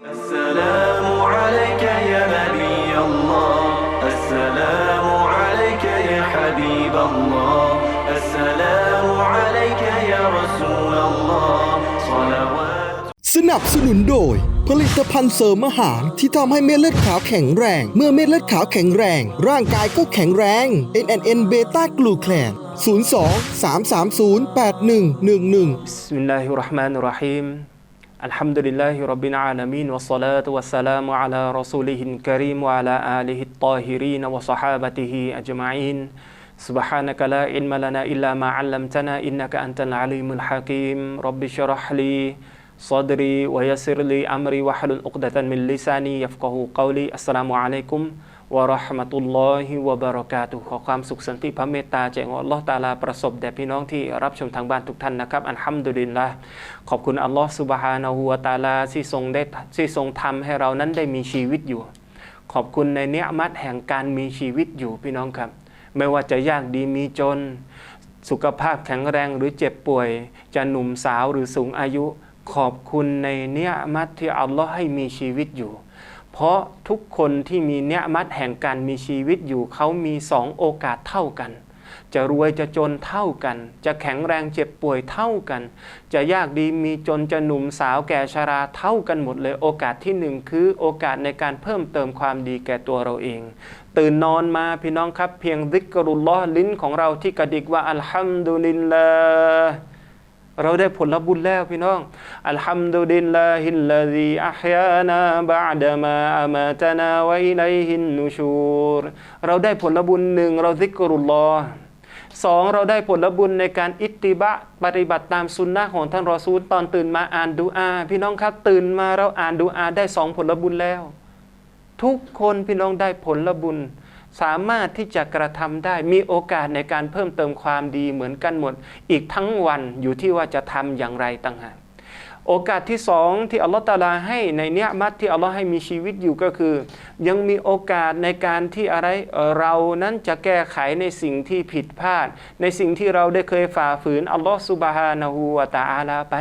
السلام عليك يا نبي الله السلام عليك يا حبيب الله السلام عليك يا رسول الله صلوات สนับสนุนโดย ผลิตภัณฑ์เสริมอาหารที่ทำให้เม็ดเลือดขาวแข็งแรง เมื่อเม็ดเลือดขาวแข็งแรง ร่างกายก็แข็งแรง NNN เบต้ากลูแคน02 330 8111 بسم الله الرحمن الرحيم الحمد لله رب العالمين والصلاة والسلام على رسوله الكريم وعلى آله الطاهرين وصحابته أجمعين سبحانك لا علم لنا إلا ما علمتنا إنك أنت العليم الحكيم رب اشرح لي صدري ويسر لي أمري واحلل عقدة من لساني يفقه قولي السلام عليكم วะราะห์มะตุลลอฮิวะบะเราะกาตุขอความสุขสันติพระเมตตาจากอัลลอฮ์ตาลาประสบแด่พี่น้องที่รับชมทางบ้านทุกท่านนะครับอัลฮัมดุลิลละขอบคุณอัลลอฮ์ซุบฮานะฮูวะตาลาที่ทรงได้ที่ทรงทำให้เรานั้นได้มีชีวิตอยู่ ขอบคุณในเนื้อมัดแห่งการมีชีวิตอยู่พี่น้องครับ ไม่ว่าจะยากดีมีจน สุขภาพแข็งแรงหรือเจ็บป่วย จะหนุ่มสาวหรือสูงอายุ ขอบคุณในเนื้อมัดที่อัลลอฮ์ให้มีชีวิตอยู่ เพราะทุกคนที่มีเนื้อมัดแห่งการมีชีวิตอยู่เขามีสองโอกาสเท่ากัน จะรวยจะจนเท่ากัน จะแข็งแรงเจ็บป่วยเท่ากัน จะยากดีมีจนจะหนุ่มสาวแก่ชราเท่ากันหมดเลยโอกาสที่หนึ่งคือโอกาสในการเพิ่มเติมความดีแก่ตัวเราเอง ตื่นนอนมาพี่น้องครับเพียงดิกรุลลอลิ้นของเราที่กระดิกว่าอัลฮัมดุลิลลาห์ เราได้ผลบุญแล้วพี่น้องอัลฮัมดุลิลลาฮิลลาซีอัฮยานาบะดมาอามาตนาวะอิลัยฮินนูชูรเราได้ผลบุญหนึ่งเราซิกรุลลอฮ์สองเราได้ผลบุญในการอิตติบะปฏิบัติตามสุนนะของท่านรอซูลตอนตื่นมาอ่านดูอา พี่น้องครับตื่นมาเราอ่านดูอาได้สองผลบุญแล้ว ทุกคนพี่น้องได้ผลบุญ สามารถที่จะกระทำได้มีโอกาสในการเพิ่มเติมความดีเหมือนกันหมด อีกทั้งวันอยู่ที่ว่าจะทำอย่างไรต่างหากโอกาสที่สองที่อัลลอฮฺตาลาให้ในเนี้ยมัดที่อัลลอฮ์ให้มีชีวิตอยู่ก็คือ ยังมีโอกาสในการที่อะไรเรานั้นจะแก้ไขในสิ่งที่ผิดพลาด ในสิ่งที่เราได้เคยฝ่าฝืนอัลลอฮฺสุบฮานะฮูวะตะอาลาไป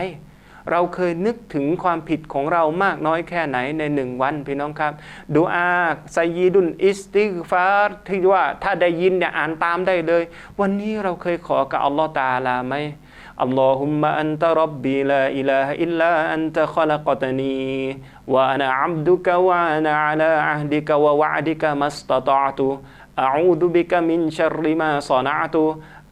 เราเคยนึกถึงความผิดของเรามากน้อยแค่ไหนในหนึ่งวันพี่น้องครับดูอาไซยีดุนอิสติฟาร์ที่ว่าถ้าได้ยินเนี่ยอ่านตามได้เลย วันนี้เราเคยขอกับอัลลอฮ์ตาลาไหมอัลลอฮุมมะอันตะรับบีลาอิลาฮะอิลลาอันตะขลักตนีวะอานะอับดุกะวะอานะอะลาอะฮดิกะวะวะดิกะมัสตะตะตุอะอูดุบิกะมินชัรริมาศอนะตุ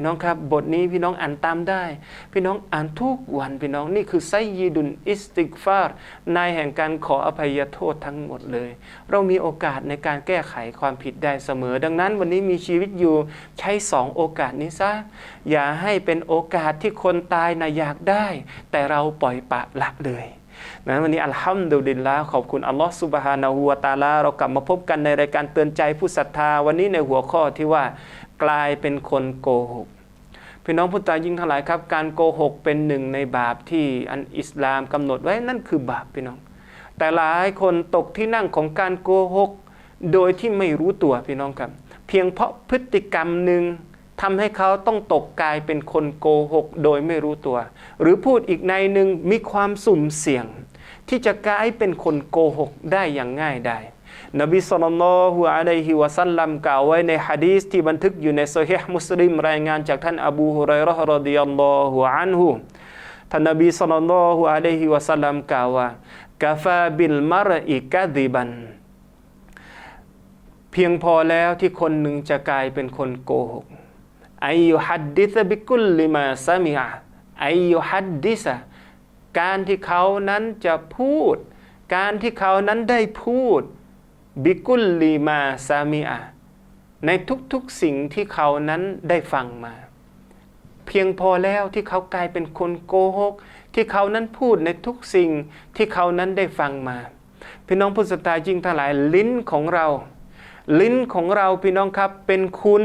พี่น้องครับ บทนี้พี่น้องอ่านตามได้ พี่น้องอ่านทุกวันพี่น้องนี่คือไซยีดุนอิสติกฟาร์นายแห่งการขออภัยโทษทั้งหมดเลย เรามีโอกาสในการแก้ไขความผิดได้เสมอ ดังนั้นวันนี้มีชีวิตอยู่ใช้สองโอกาสนี้ซะอย่าให้เป็นโอกาสที่คนตายนะอยากได้ แต่เราปล่อยปะละเลยนะวันนี้อัลฮัมดุลิลละขอบคุณอัลลอฮฺสุบฮานาหูวตาลา เรากลับมาพบกันในรายการเตือนใจผู้ศรัทธา วันนี้ในหัวข้อที่ว่า กลายเป็นคนโกหกพี่น้องผู้ตายยิ่งทั้งหลายครับ การโกหกเป็นหนึ่งในบาปที่อันอิสลามกำหนดไว้นั่นคือบาปพี่น้อง แต่หลายคนตกที่นั่งของการโกหก โดยที่ไม่รู้ตัวพี่น้องครับ เพียงเพราะพฤติกรรมหนึ่งทำให้เขาต้องตกกลายเป็นคนโกหกโดยไม่รู้ตัว หรือพูดอีกในหนึ่งมีความสุ่มเสี่ยง ที่จะกลายเป็นคนโกหกได้อย่างง่ายได้ นบีสุลต่านอะลัยฮิวะสัลลัมกล่าวไว้ในฮะดีษที่บันทึกอยู่ในโซฮีฮ์มุสลิมรายงานจากท่านอบูฮุไรเราะห์รดิยัลลอฮุอันฮุท่านนบีสุลต่านอะลัยฮิวะสัลลัมกล่าวว่ากาฟาบิลมารอิกะดิบัน เพียงพอแล้วที่คนหนึ่งจะกลายเป็นคนโกหกอายุฮัดดิษบิกุลลิมาซามิอะอายุฮัดดิษการที่เขานั้นจะพูด การที่เขานั้นได้พูด บิกุลลีมาซามิอะในทุกๆสิ่งที่เขานั้นได้ฟังมา เพียงพอแล้วที่เขากลายเป็นคนโกหก ที่เขานั้นพูดในทุกสิ่งที่เขานั้นได้ฟังมา พี่น้องผู้ศรัทธาจริงทั้งหลายลิ้นของเรา ลิ้นของเราพี่น้องครับเป็นคุณ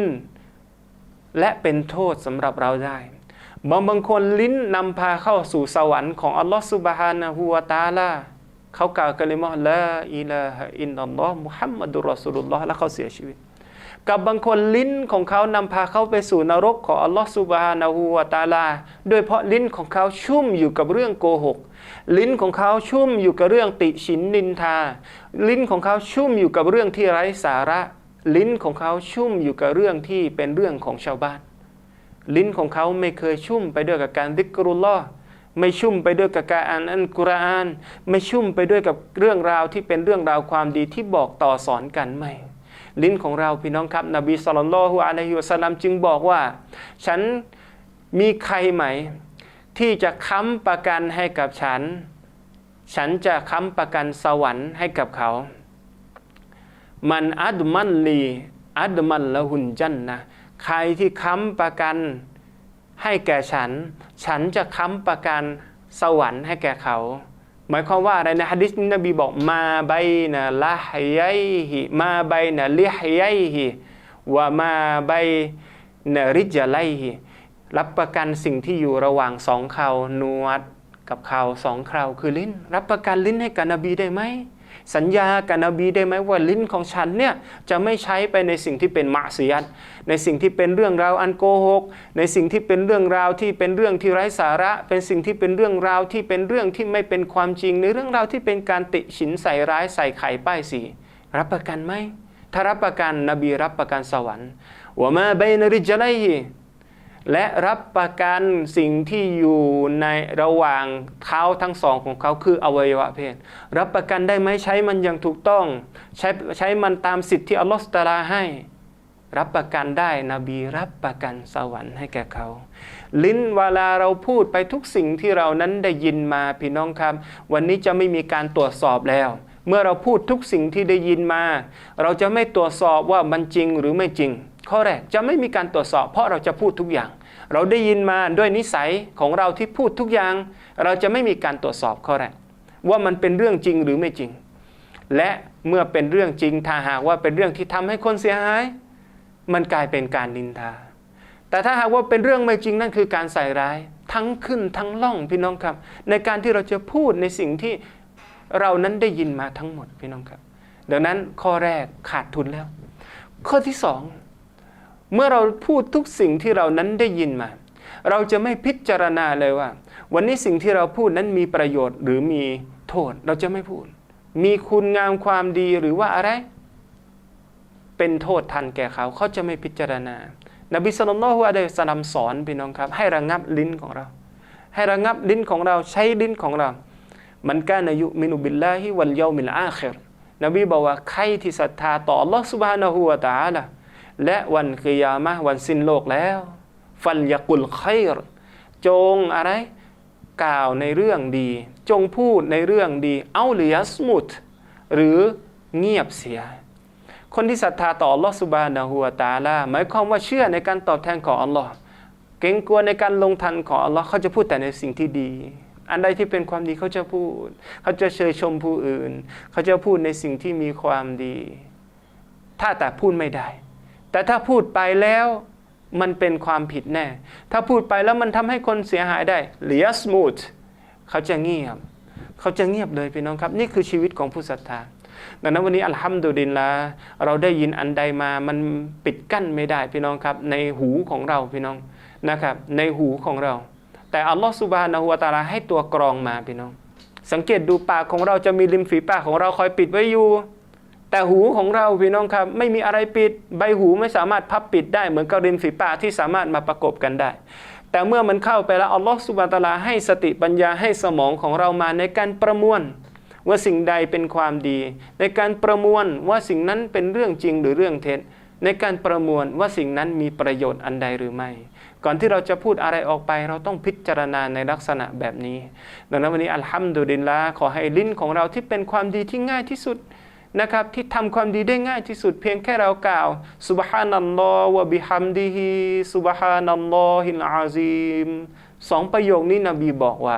และเป็นโทษสำหรับเราได้บางบางคนลิ้นนำพาเข้าสู่สวรรค์ของอัลลอฮฺสุบฮานะฮูวาตาลา เขากล่าวกะลิมะห์ลาอิลาฮะอินนัลลอฮ์มุฮัมมัดุรรอสูลุลลอฮ์แล้วเขาเสียชีวิต กับบางคนลิ้นของเขานำพาเขาไปสู่นรกของอัลลอฮฺสุบฮานาหูวาตาลา โดยเพราะลิ้นของเขาชุ่มอยู่กับเรื่องโกหก ลิ้นของเขาชุ่มอยู่กับเรื่องติฉินนินทา ลิ้นของเขาชุ่มอยู่กับเรื่องที่ไร้สาระ ลิ้นของเขาชุ่มอยู่กับเรื่องที่เป็นเรื่องของชาวบ้าน ลิ้นของเขาไม่เคยชุ่มไปด้วยกับการดิกรุลลอฮ์ ไม่ชุ่มไปด้วยกับการอ่านอัลกุรอาน ไม่ชุ่มไปด้วยกับเรื่องราวที่เป็นเรื่องราวความดีที่บอกต่อสอนกันไม่ ลิ้นของเราพี่น้องครับ นบีสุลต่านละฮุอะลัยฮิวสลลัมจึงบอกว่า ฉันมีใครไหม ที่จะค้ำประกันให้กับฉัน ฉันจะค้ำประกันสวรรค์ให้กับเขา มันอัดมันลีอัดมันละหุนจันนะใครที่ค้ำประกัน ให้แก่ฉัน ฉันจะค้ำประกันสวรรค์ให้แก่เขา หมายความว่าอะไรในฮะดิษนบีบอกมาใบนะละฮยัยฮิมาใบนะลิฮยัยฮิวะมาใบนะริจไลฮิรับประกันสิ่งที่อยู่ระหว่างสองเขานวดกับเขาสองเคราคือลิ้น รับประกันลิ้นให้กับนบีได้ไหม สัญญากับนบีได้ไหมว่าลิ้นของฉันเนี่ยจะไม่ใช้ไปในสิ่งที่เป็นมะเสียดในสิ่งที่เป็นเรื่องราวอันโกหก ในสิ่งที่เป็นเรื่องราวที่เป็นเรื่องที่ไร้สาระ เป็นสิ่งที่เป็นเรื่องราวที่เป็นเรื่องที่ไม่เป็นความจริง ในเรื่องราวที่เป็นการติฉินใส่ร้ายใส่ไข่ป้ายสี รับประกันไหมถ้ารับประกันนบีรับประกันสวรรค์ว่ามาเบนริจไลฮิ และรับประกันสิ่งที่อยู่ในระหว่างเท้าทั้งสองของเขาคืออวัยวะเพศ รับประกันได้ไหมใช้มันอย่างถูกต้อง ใช้ใช้มันตามสิทธิ์ที่อัลลอฮฺสตาลาให้ รับประกันได้นบีรับประกันสวรรค์ให้แก่เขา ลิ้นเวลาเราพูดไปทุกสิ่งที่เรานั้นได้ยินมาพี่น้องครับ วันนี้จะไม่มีการตรวจสอบแล้ว เมื่อเราพูดทุกสิ่งที่ได้ยินมา เราจะไม่ตรวจสอบว่ามันจริงหรือไม่จริง ข้อแรกจะไม่มีการตรวจสอบ เพราะเราจะพูดทุกอย่าง เราได้ยินมาด้วยนิสัยของเราที่พูดทุกอย่าง เราจะไม่มีการตรวจสอบข้อแรกว่ามันเป็นเรื่องจริงหรือไม่จริง และเมื่อเป็นเรื่องจริงถ้าหากว่าเป็นเรื่องที่ทำให้คนเสียหาย มันกลายเป็นการนินทา แต่ถ้าหากว่าเป็นเรื่องไม่จริงนั่นคือการใส่ร้ายทั้งขึ้นทั้งล่องพี่น้องครับ ในการที่เราจะพูดในสิ่งที่เรานั้นได้ยินมาทั้งหมดพี่น้องครับ ดังนั้นข้อแรกขาดทุนแล้ว ข้อที่สอง เมื่อเราพูดทุกสิ่งที่เรานั้นได้ยินมา เราจะไม่พิจารณาเลยว่า วันนี้สิ่งที่เราพูดนั้นมีประโยชน์หรือมีโทษเราจะไม่พูด มีคุณงามความดีหรือว่าอะไร เป็นโทษทันแก่เขาเขาจะไม่พิจารณา นบีสุลต่านละฮุอะลัยสลัมสอนพี่น้องครับ ให้ระงับลิ้นของเรา ให้ระงับลิ้นของเราใช้ลิ้นของเรา มันกานายุมินุบิลลาฮิวัลยามิลอาคิรนบีบอกว่าใครที่ศรัทธาต่อ Allah ซุบฮานะฮูวะตะอาลา และวันกิยามะวันสิ้นโลกแล้ว ฟันยากุลไครจงอะไร กล่าวในเรื่องดี จงพูดในเรื่องดี เอาหรือยัสมุดหรือเงียบเสีย คนที่ศรัทธาต่อ Allah Subhanahu wa Taala หมายความว่าเชื่อในการตอบแทนของ Allah เกรงกลัวในการลงทันของ Allah เขาจะพูดแต่ในสิ่งที่ดี อันใดที่เป็นความดีเขาจะพูด เขาจะเชยชมผู้อื่น เขาจะพูดในสิ่งที่มีความดี ถ้าแต่พูดไม่ได้ แต่ถ้าพูดไปแล้วมันเป็นความผิดแน่ ถ้าพูดไปแล้วมันทำให้คนเสียหายได้เลียสมูทเขาจะเงียบ เขาจะเงียบเลยพี่น้องครับ นี่คือชีวิตของผู้ศรัทธาดังนั้นวันนี้อัลฮัมดุลิลละเราได้ยินอันใดมามันปิดกั้นไม่ได้พี่น้องครับ ในหูของเราพี่น้องนะครับ ในหูของเรา แต่อัลลอฮฺสุบฮานะฮูวะตาลาให้ตัวกรองมาพี่น้อง สังเกตดูปากของเราจะมีริมฝีปากของเราคอยปิดไว้อยู่ แต่หูของเราพี่น้องครับไม่มีอะไรปิด ใบหูไม่สามารถพับปิดได้เหมือนกับริมฝีปากที่สามารถมาประกบกันได้ แต่เมื่อมันเข้าไปแล้วอัลลอฮฺสุบานตะอาลาให้สติปัญญาให้สมองของเรามาในการประมวลว่าสิ่งใดเป็นความดี ในการประมวลว่าสิ่งนั้นเป็นเรื่องจริงหรือเรื่องเท็จ ในการประมวลว่าสิ่งนั้นมีประโยชน์อันใดหรือไม่ ก่อนที่เราจะพูดอะไรออกไป เราต้องพิจารณาในลักษณะแบบนี้ ดังนั้นวันนี้อัลฮัมดุลิลละขอให้ลิ้นของเราที่เป็นความดีที่ง่ายที่สุด นะครับที่ทำความดีได้ง่ายที่สุดเพียงแค่เรากล่าวสุบฮานัลลอฮ์วะบิฮัมดิฮิสุบฮานัลลอฮิลอาซีมสองประโยคนี้นบีบอกว่า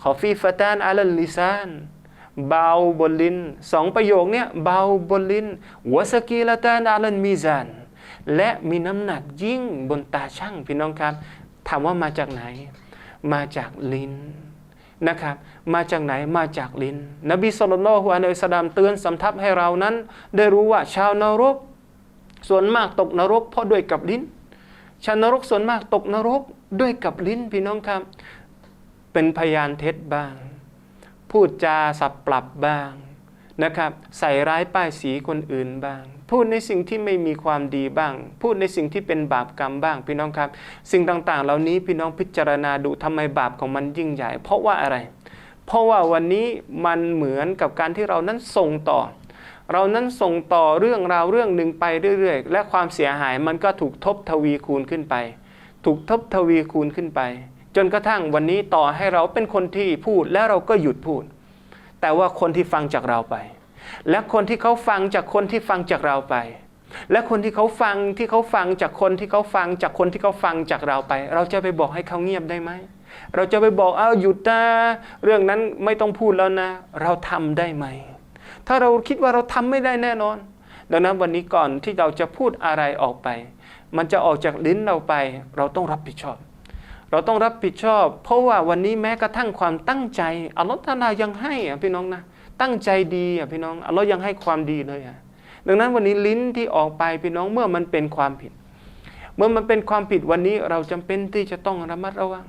ขอฟีฟตานอัลลิซานเบาบนลิ้นสองประโยคเนี้ยเบาบนลิ้นวสกีละตานอาลันมีซานและมีน้ำหนักยิ่งบนตาช่างพี่น้องครับถามว่ามาจากไหน มาจากลิ้น นะครับ มาจากไหนมาจากลิ้น นบีสุลต่านฮ์อะลัยฮิสสลามเตือนสำทับให้เรานั้น ได้รู้ว่าชาวนรก ส่วนมากตกนรก เพราะด้วยกับลิ้น ชาวนรกส่วนมากตกนรกด้วยกับลิ้นพี่น้องครับ เป็นพยานเท็จบ้าง พูดจาสับปรับบ้างนะครับ ใส่ร้ายป้ายสีคนอื่นบ้าง พูดในสิ่งที่ไม่มีความดีบ้าง พูดในสิ่งที่เป็นบาปกรรมบ้าง พี่น้องครับ สิ่งต่างๆ เหล่านี้พี่น้องพิจารณาดูทำไมบาปของมันยิ่งใหญ่ เพราะว่าอะไร เพราะว่าวันนี้มันเหมือนกับการที่เรานั้นส่งต่อ เรานั้นส่งต่อเรื่องราวเรื่องหนึ่งไปเรื่อยๆ และความเสียหายมันก็ถูกทบทวีคูณขึ้นไป ถูกทบทวีคูณขึ้นไป จนกระทั่งวันนี้ต่อให้เราเป็นคนที่พูดแล้วเราก็หยุดพูด แต่ว่าคนที่ฟังจากเราไป และคนที่เขาฟังจากคนที่ฟังจากเราไป และคนที่เขาฟังที่เขาฟังจากคนที่เขาฟังจากคนที่เขาฟังจากเราไป เราจะไปบอกให้เขาเงียบได้ไหมเราจะไปบอกเอาหยุดนะเรื่องนั้นไม่ต้องพูดแล้วนะ เราทำได้ไหม ถ้าเราคิดว่าเราทำไม่ได้แน่นอน ดังนั้นวันนี้ก่อนที่เราจะพูดอะไรออกไป มันจะออกจากลิ้นเราไป เราต้องรับผิดชอบ เราต้องรับผิดชอบ เพราะว่าวันนี้แม้กระทั่งความตั้งใจอัลลอฮฺตาลายังให้อะพี่น้องนะ ตั้งใจดีอะพี่น้องอัลลอฮ์ยังให้ความดีเลยอะดังนั้นวันนี้ลิ้นที่ออกไปพี่น้องเมื่อมันเป็นความผิด เมื่อมันเป็นความผิดวันนี้เราจำเป็นที่จะต้องระมัดระวัง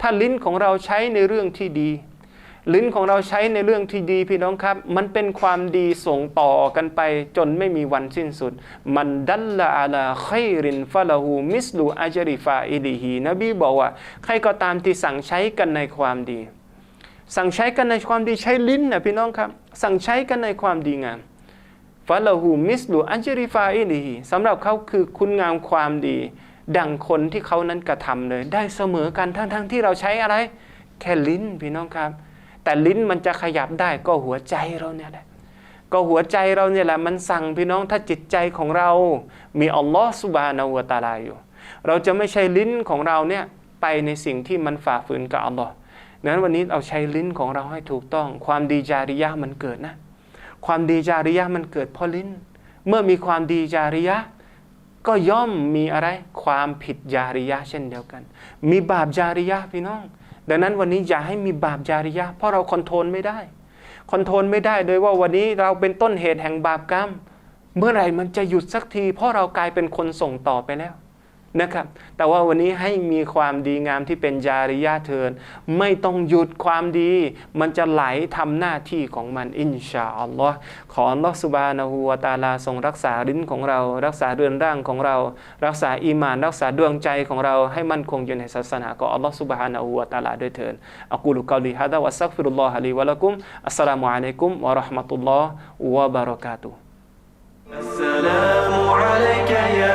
ถ้าลิ้นของเราใช้ในเรื่องที่ดี ลิ้นของเราใช้ในเรื่องที่ดีพี่น้องครับ มันเป็นความดีส่งต่อกันไปจนไม่มีวันสิ้นสุด มันดัลละอาลาไครินฟะละหูมิสลูอาจริฟาอิลิฮีนบีบอกว่าใครก็ตามที่สั่งใช้กันในความดี สั่งใช้กันในความดีใช้ลิ้นนะพี่น้องครับ สั่งใช้กันในความดีงามฟะละหูมิสลูอันเจริฟาอิลิฮีสำหรับเขาคือคุณงามความดี ดังคนที่เขานั้นกระทำเลย ได้เสมอกันทั้งๆทที่เราใช้อะไร แค่ลิ้นพี่น้องครับ แต่ลิ้นมันจะขยับได้ก็หัวใจเราเนี่ยแหละก็หัวใจเราเนี่ยแหละมันสั่งพี่น้องถ้าจิตใจของเรา มีอัลลอฮ์สุบานาวตาลาอยู่ เราจะไม่ใช้ลิ้นของเราเนี่ยไปในสิ่งที่มันฝ่าฝืนกับอัลลอฮ์ นั้นวันนี้เราใช้ลิ้นของเราให้ถูกต้อง ความดีจาริยะมันเกิดนะ ความดีจาริยะมันเกิดเพราะลิ้น เมื่อมีความดีจาริยะ ก็ย่อมมีอะไรความผิดจาริยะเช่นเดียวกัน มีบาปจาริยะพี่น้อง ดังนั้นวันนี้อย่าให้มีบาปจาริยะ เพราะเราคอนโทรลไม่ได้คอนโทรลไม่ได้โดยว่าวันนี้เราเป็นต้นเหตุแห่งบาปกรรม เมื่อไหร่มันจะหยุดสักที เพราะเรากลายเป็นคนส่งต่อไปแล้ว นะครับ แต่ว่าวันนี้ให้มีความดีงามที่เป็นจาริยะห์เทิน ไม่ต้องหยุดความดี มันจะไหลทำหน้าที่ของมันอินชาอัลลอฮ์ขออัลลอฮ์สุบานะฮูวะตะอาลาทรงรักษาลิ้นของเรา รักษาเรือนร่างของเรา รักษาอีหมาน รักษาดวงใจของเรา ให้มั่นคงอยู่ในศาสนาของอัลลอฮ์สุบฮานะฮูวะตะอาลาด้วยเถิดอักูลุกอลีฮะดะวัสซักฟิรุลลอฮะลีวะละกุมอัสสลามุอะลัยกุมวะเราะห์มะตุลลอฮ์วะบะเราะกาตุฮ์ السلام عليك يا